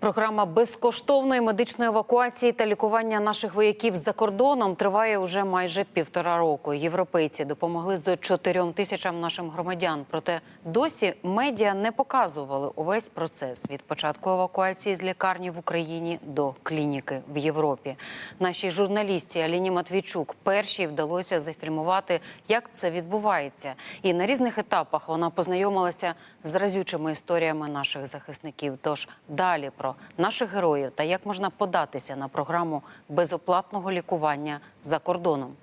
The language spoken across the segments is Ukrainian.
Програма безкоштовної медичної евакуації та лікування наших вояків за кордоном триває уже майже півтора року. Європейці допомогли з чотирьом тисячам нашим громадян. Проте досі медіа не показували увесь процес від початку евакуації з лікарні в Україні до клініки в Європі. Нашій журналістці Аліні Матвійчук першій вдалося зафільмувати, як це відбувається. І на різних етапах вона познайомилася з разючими історіями наших захисників. Тож далі про наших героїв та як можна податися на програму безоплатного лікування за кордоном.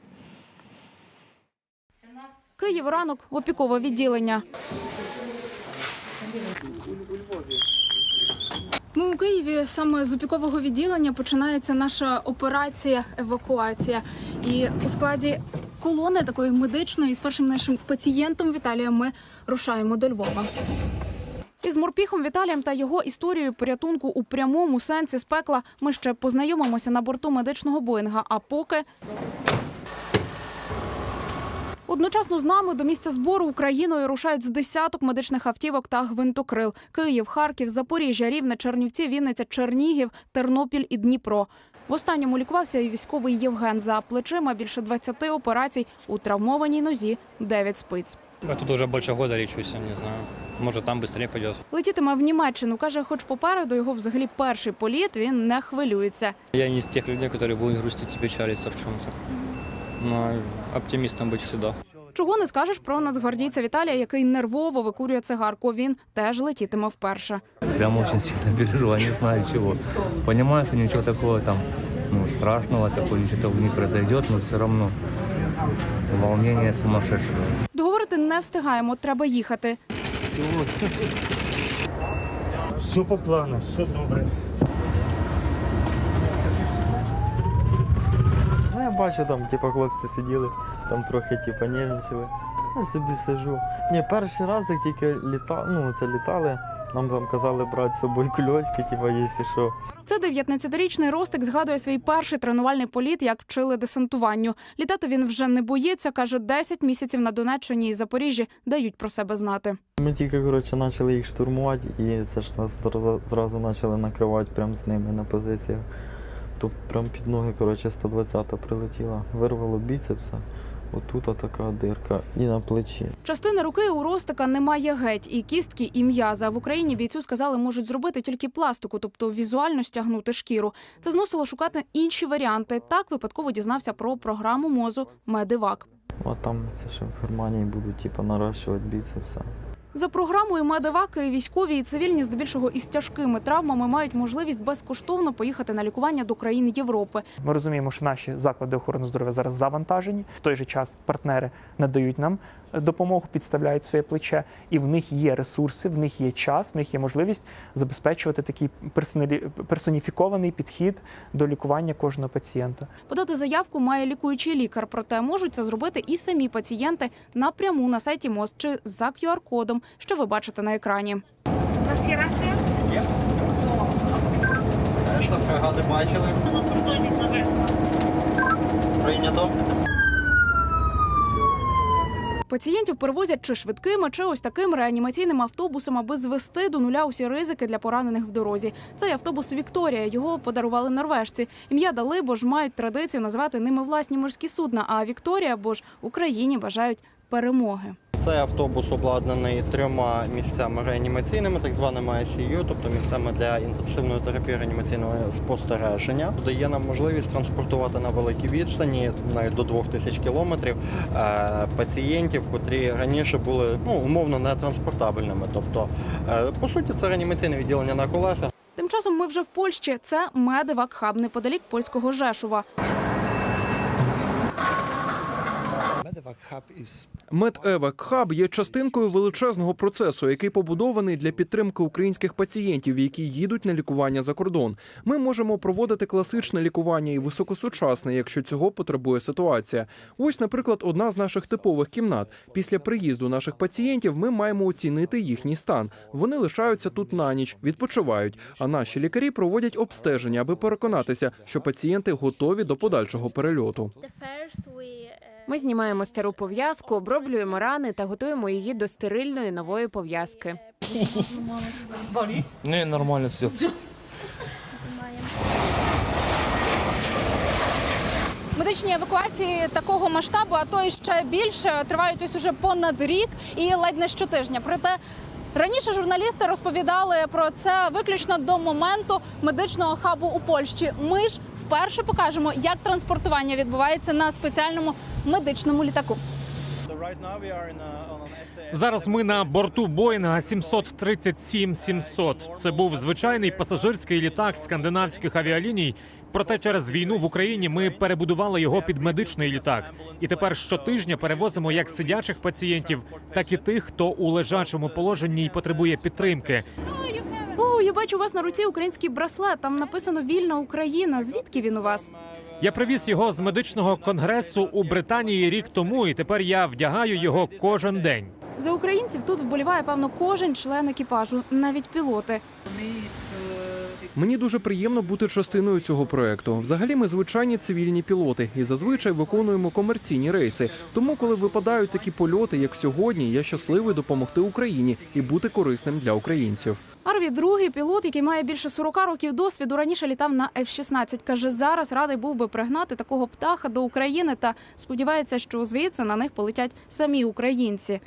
Київ ранок опікове відділення. Ми у Києві саме з опікового відділення починається наша операція евакуація. І у складі колони такої медичної з першим нашим пацієнтом Віталієм ми рушаємо до Львова. Із морпіхом Віталієм та його історією порятунку у прямому сенсі з пекла ми ще познайомимося на борту медичного боїнга. А поки Одночасно з нами до місця збору Україною рушають з десяток медичних автівок та гвинтокрил: Київ, Харків, Запоріжжя, Рівне, Чернівці, Вінниця, Чернігів, Тернопіль і Дніпро. В останньому лікувався і військовий Євген за плечима більше 20 операцій у травмованій нозі 9 спиць. Я тут уже больше года лечусь, не знаю. Может, там быстрее пойдет. Летітиме в Німеччину. каже, хоч попереду його взагалі перший політ, він не хвилюється. Я не из тех людей, которые будут грустить и печалиться в чем-то. Но оптимистом быть всегда. Чого не скажеш про нацгвардійця Віталія, який нервово викурює цигарку. Він теж летітиме вперше. Прям очень сильно переживаю, не знаю чего. Понимаю, что ничего такого там ну, страшного, такого ничего не произойдет, но все равно волнение сумасшедшее. Не встигаємо, треба їхати. Все по плану, все добре. Ну, я бачу, там, типу, хлопці сиділи, там трохи, типу, нервничали. Я собі сижу. Ні, перший раз, як тільки літа... ну, це літали, нам там казали брати з собою кульочки, типу, якщо що. Це 19-річний Ростик згадує свій перший тренувальний політ, як вчили десантуванню. Літати він вже не боїться. каже, 10 місяців на Донеччині і Запоріжжі дають про себе знати. Ми тільки, коротше, почали їх штурмувати, і це ж нас зразу- почали накривати прямо з ними на позиціях. То прям під ноги, коротше, 120-та прилетіла, вирвало біцепса, отут така дирка і на плечі. Частини руки у Ростика немає геть, і кістки, і м'яза. В Україні бійцю сказали, можуть зробити тільки пластику, тобто візуально стягнути шкіру. Це змусило шукати інші варіанти. Так випадково дізнався про програму мозу Медивак. А там це ще в Германії будуть, типу, наращувати біцепса. За програмою Медиваки військові і цивільні, здебільшого із тяжкими травмами, мають можливість безкоштовно поїхати на лікування до країн Європи. Ми розуміємо, що наші заклади охорони здоров'я зараз завантажені. В той же час партнери надають нам допомогу, підставляють своє плече, і в них є ресурси, в них є час, в них є можливість забезпечувати такий персоніфікований підхід до лікування кожного пацієнта. Подати заявку має лікуючий лікар, проте можуть це зробити і самі пацієнти напряму на сайті МОЗ чи за QR-кодом, що ви бачите на екрані. Решта бригади бачили. Прийнято. Пацієнтів перевозять чи швидкими, чи ось таким реанімаційним автобусом, аби звести до нуля усі ризики для поранених в дорозі. Цей автобус Вікторія. Його подарували норвежці. Ім'я дали, бо ж мають традицію назвати ними власні морські судна. А Вікторія, бо ж Україні бажають перемоги. Цей автобус обладнаний трьома місцями реанімаційними, так званими ICU, тобто місцями для інтенсивної терапії реанімаційного спостереження. Дає нам можливість транспортувати на великій відстані, навіть до 2000 кілометрів, е, пацієнтів, котрі раніше були ну, умовно нетранспортабельними. Тобто, е, по суті, це реанімаційне відділення на колесах. Тим часом ми вже в Польщі. Це Медивак Хаб неподалік польського Жешува. Медевак Хаб є частинкою величезного процесу, який побудований для підтримки українських пацієнтів, які їдуть на лікування за кордон. Ми можемо проводити класичне лікування і високосучасне, якщо цього потребує ситуація. Ось, наприклад, одна з наших типових кімнат. Після приїзду наших пацієнтів ми маємо оцінити їхній стан. Вони лишаються тут на ніч, відпочивають. А наші лікарі проводять обстеження, аби переконатися, що пацієнти готові до подальшого перельоту. Ми знімаємо стару пов'язку, оброблюємо рани та готуємо її до стерильної нової пов'язки. Ну, не нормально все. Медичні евакуації такого масштабу, а то і ще більше тривають ось уже понад рік і ледь не щотижня. Проте раніше журналісти розповідали про це виключно до моменту медичного хабу у Польщі. Ми ж вперше покажемо, як транспортування відбувається на спеціальному медичному літаку. Зараз ми на борту Боїнга 737-700. Це був звичайний пасажирський літак скандинавських авіаліній. Проте через війну в Україні ми перебудували його під медичний літак. І тепер щотижня перевозимо як сидячих пацієнтів, так і тих, хто у лежачому положенні й потребує підтримки. Я бачу у вас на руці український браслет. Там написано Вільна Україна. Звідки він у вас? Я привіз його з медичного конгресу у Британії рік тому, і тепер я вдягаю його кожен день. За українців тут вболіває певно кожен член екіпажу, навіть пілоти. Мені дуже приємно бути частиною цього проекту. Взагалі, ми звичайні цивільні пілоти і зазвичай виконуємо комерційні рейси. Тому, коли випадають такі польоти, як сьогодні, я щасливий допомогти Україні і бути корисним для українців. Арві другий пілот, який має більше 40 років досвіду, раніше літав на F-16. Каже, зараз радий був би пригнати такого птаха до України та сподівається, що звідси на них полетять самі українці.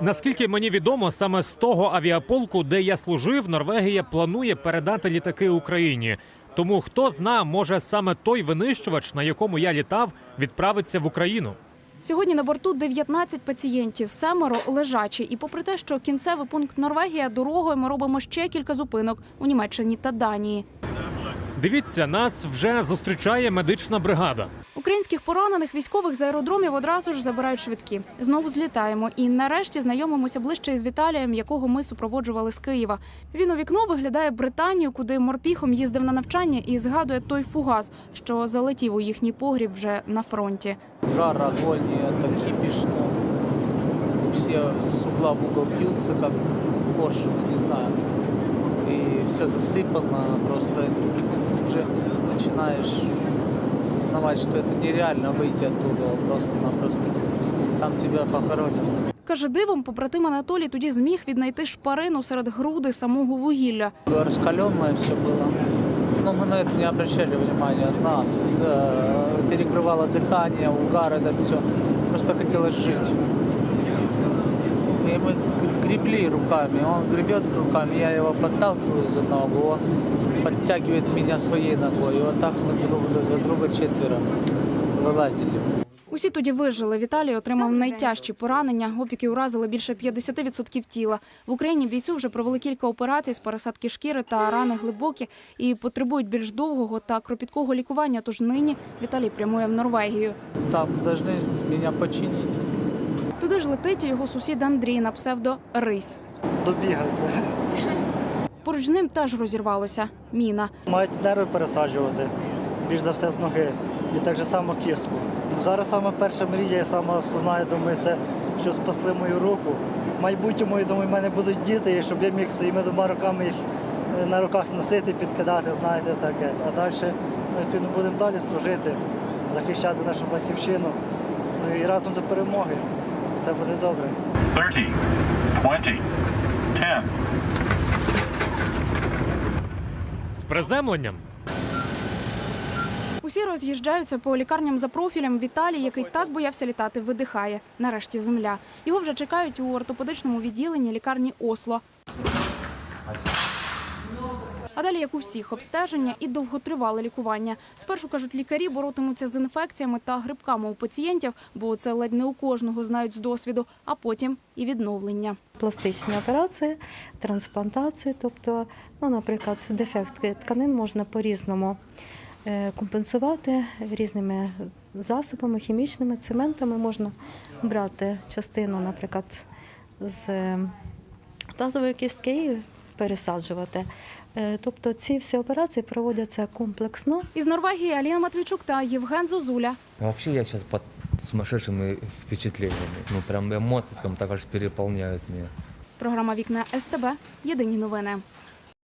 Наскільки мені відомо, саме з того авіаполку, де я служив, Норвегія планує передати літаки Україні. Тому хто зна, може саме той винищувач, на якому я літав, відправиться в Україну. Сьогодні на борту 19 пацієнтів, семеро лежачі. І попри те, що кінцевий пункт Норвегія, дорогою ми робимо ще кілька зупинок у Німеччині та Данії. Дивіться, нас вже зустрічає медична бригада. Українських поранених військових з аеродромів одразу ж забирають швидкі. Знову злітаємо. І нарешті знайомимося ближче із Віталієм, якого ми супроводжували з Києва. Він у вікно виглядає Британію, куди морпіхом їздив на навчання, і згадує той фугас, що залетів у їхній погріб вже на фронті. Жар, огонь, и это кипиш, ну, все с угла в угол бьются, как коршуны, не знаю. И все засыпано, просто уже начинаешь осознавать, что это нереально выйти оттуда просто-напросто. Там тебя похоронят. Каже, дивом побратим Анатолій тоді зміг віднайти шпарину серед груди самого вугілля. Раскаленное все было. Но мы на это не обращали внимания. Нас э, перекрывало дыхание, угар, это все. Просто хотелось жить. И мы гр- гребли руками. Он гребет руками, я его подталкиваю за ногу, он подтягивает меня своей ногой. И вот так мы друг за друга четверо вылазили. Усі тоді вижили. Віталій отримав найтяжчі поранення. Опіки уразили більше 50% тіла. В Україні бійцю вже провели кілька операцій з пересадки шкіри та рани глибокі і потребують більш довгого та кропіткого лікування. Тож нині Віталій прямує в Норвегію. Там должны меня починить. Туди ж летить і його сусід Андрій на псевдо Рись. Добігався. Поруч з ним теж розірвалося міна. Мають нерви пересаджувати, більш за все з ноги. І так же само кістку. Зараз саме перша мрія, і саме основна, я думаю, це що спасли мою руку. В майбутньому, я думаю, в мене будуть діти, і щоб я міг своїми двома руками їх е, на руках носити, підкидати, знаєте, таке. А далі ми будемо далі служити, захищати нашу батьківщину. Ну і разом до перемоги. Все буде добре. 30, 20, 10. З приземленням Усі роз'їжджаються по лікарням за профілем. Віталій, який так боявся літати, видихає. Нарешті земля. Його вже чекають у ортопедичному відділенні лікарні Осло. А далі, як у всіх, обстеження і довготривале лікування. Спершу кажуть, лікарі боротимуться з інфекціями та грибками у пацієнтів, бо це ледь не у кожного знають з досвіду, а потім і відновлення. пластичні операції, трансплантації, тобто, ну, наприклад, дефект тканин можна по-різному е, компенсувати різними засобами, хімічними цементами. Можна брати частину, наприклад, з е, тазової кістки пересаджувати. Е, Тобто ці всі операції проводяться комплексно. Із Норвегії Аліна Матвійчук та Євген Зозуля. Взагалі я зараз під сумасшедшими впечатленнями. Ну, прям емоції скажімо так, аж переполняют меня. Програма Вікна СТБ. Єдині новини.